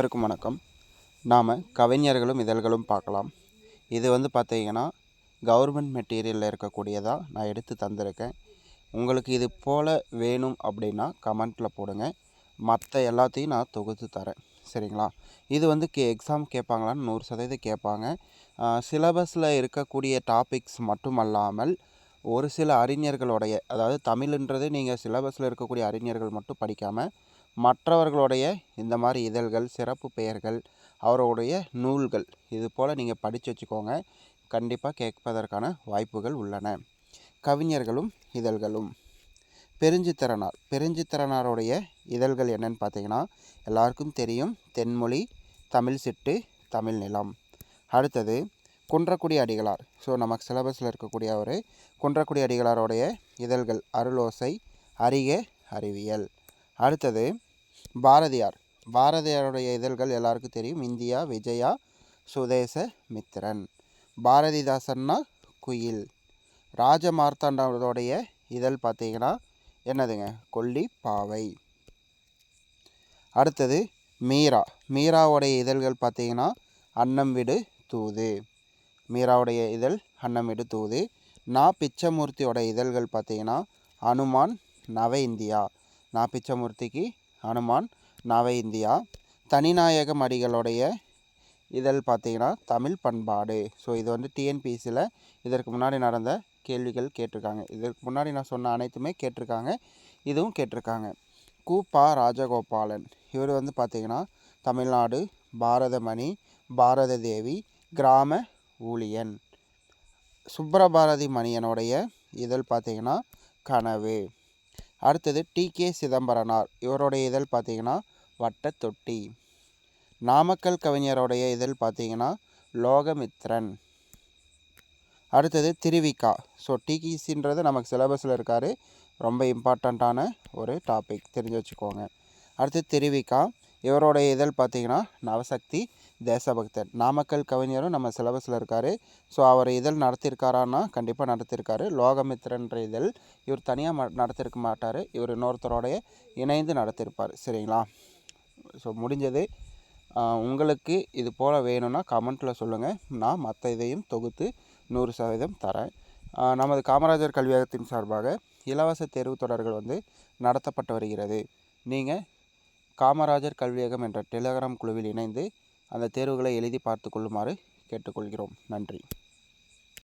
அனைவருக்கும் வணக்கம். நாம் கவிஞர்களும் இதழ்களும் பார்க்கலாம். இது வந்து பார்த்தீங்கன்னா கவர்மெண்ட் மெட்டீரியலில் இருக்கக்கூடியதாக நான் எடுத்து தந்திருக்கேன். உங்களுக்கு இது போல் வேணும் அப்படின்னா கமெண்ட்டில் போடுங்க. மற்ற எல்லாத்தையும் நான் தொகுத்து தரேன். சரிங்களா? இது வந்து கே எக்ஸாம் கேட்பாங்களான்னு நூறு சதவீதம் கேட்பாங்க. சிலபஸில் இருக்கக்கூடிய டாபிக்ஸ் மட்டுமல்லாமல் ஒரு சில அறிஞர்களுடைய அதாவது தமிழ்ன்றது நீங்கள் சிலபஸில் இருக்கக்கூடிய அறிஞர்கள் மட்டும் படிக்காமல் மற்றவர்களுடைய இந்த மாதிரி இதழ்கள் சிறப்பு பெயர்கள் அவருடைய நூல்கள் இது போல் நீங்கள் படித்து வச்சுக்கோங்க. கண்டிப்பாக கேட்பதற்கான வாய்ப்புகள் உள்ளன. கவிஞர்களும் இதழ்களும். பெருஞ்சித்திரனார். பெருஞ்சித்திரனாருடைய இதழ்கள் என்னென்னு பார்த்தீங்கன்னா எல்லாருக்கும் தெரியும். தென்மொழி தமிழ் சிட்டு தமிழ் நிலம். அடுத்தது குன்றக்குடி அடிகளார். ஸோ நமக்கு சிலபஸில் இருக்கக்கூடிய ஒரு குன்றக்குடி அடிகளாருடைய இதழ்கள் அருளோசை அரிய அறிவியல். அடுத்தது பாரதியார். பாரதியாருடைய இதழ்கள் எல்லாருக்கும் தெரியும். இந்தியா விஜயா சுதேச மித்திரன் பாரதிதாசன்னா குயில். ராஜ மார்த்தாண்டவருடைய இதழ் பார்த்தீங்கன்னா என்னதுங்க? கொல்லி பாவை. அடுத்தது மீரா. மீராவுடைய இதழ்கள் பார்த்தீங்கன்னா அன்னம் விடு தூது. மீராவுடைய இதழ் அன்னமிடு தூது. நா பிச்சமூர்த்தியோட இதழ்கள் பார்த்தீங்கன்னா அனுமான் நவ இந்தியா. நா பிச்சமூர்த்திக்கு அனுமான் நவ இந்தியா. தனிநாயகம் அடிகளுடைய இதழ் பார்த்தீங்கன்னா தமிழ் பண்பாடு. ஸோ இது வந்து டிஎன்பிசியில் இதற்கு முன்னாடி நடந்த கேள்விகள் கேட்டிருக்காங்க. இதற்கு முன்னாடி நான் சொன்ன அனைத்துமே கேட்டிருக்காங்க. இதுவும் கேட்டிருக்காங்க. கூப்பா ராஜகோபாலன். இவர் வந்து பார்த்திங்கன்னா தமிழ்நாடு பாரதமணி பாரத தேவி கிராம ஊழியன். சுப்பிரபாரதி மணியனுடைய இதழ் பார்த்திங்கன்னா கனவு. அடுத்தது டி. கே. சிதம்பரனார் இவருடைய இதழ் பார்த்தீங்கன்னா வட்டத்தொட்டி. நாமக்கல் கவிஞருடைய இதழ் பார்த்தீங்கன்னா லோகமித்ரன். அடுத்தது திருவிக்கா. ஸோ டிகிசின்றது நமக்கு சிலபஸில் இருக்கார். ரொம்ப இம்பார்ட்டண்ட்டான ஒரு டாபிக் தெரிஞ்சு வச்சுக்கோங்க. அடுத்து திருவிக்கா. இவருடைய இதழ் பார்த்திங்கன்னா நவசக்தி தேசபக்தர். நாமக்கல் கவிஞரும் நம்ம சிலபஸில் இருக்கார். ஸோ அவர் இதழ் நடத்தியிருக்காரான்னா கண்டிப்பாக நடத்தியிருக்காரு லோகமித்ரன்ற இதழ் இவர் தனியாக நடத்திருக்க மாட்டார். இவர் இன்னொருத்தரோடைய இணைந்து நடத்திருப்பார். சரிங்களா? ஸோ முடிஞ்சது. உங்களுக்கு இது போல் வேணும்னா கமெண்ட்டில் சொல்லுங்கள் நான் மற்ற இதையும் தொகுத்து நூறு சதவீதம் தரேன். நமது காமராஜர் கல்வியகத்தின் சார்பாக இலவச தேர்வு தொடர்கள் வந்து நடத்தப்பட்டு வருகிறது. நீங்கள் காமராஜர் கல்வியகம் என்ற டெலிகிராம் குழுவில் இணைந்து அந்த தேர்வுகளை எழுதி பார்த்து கொள்ளுமாறு கேட்டுக்கொள்கிறோம். நன்றி.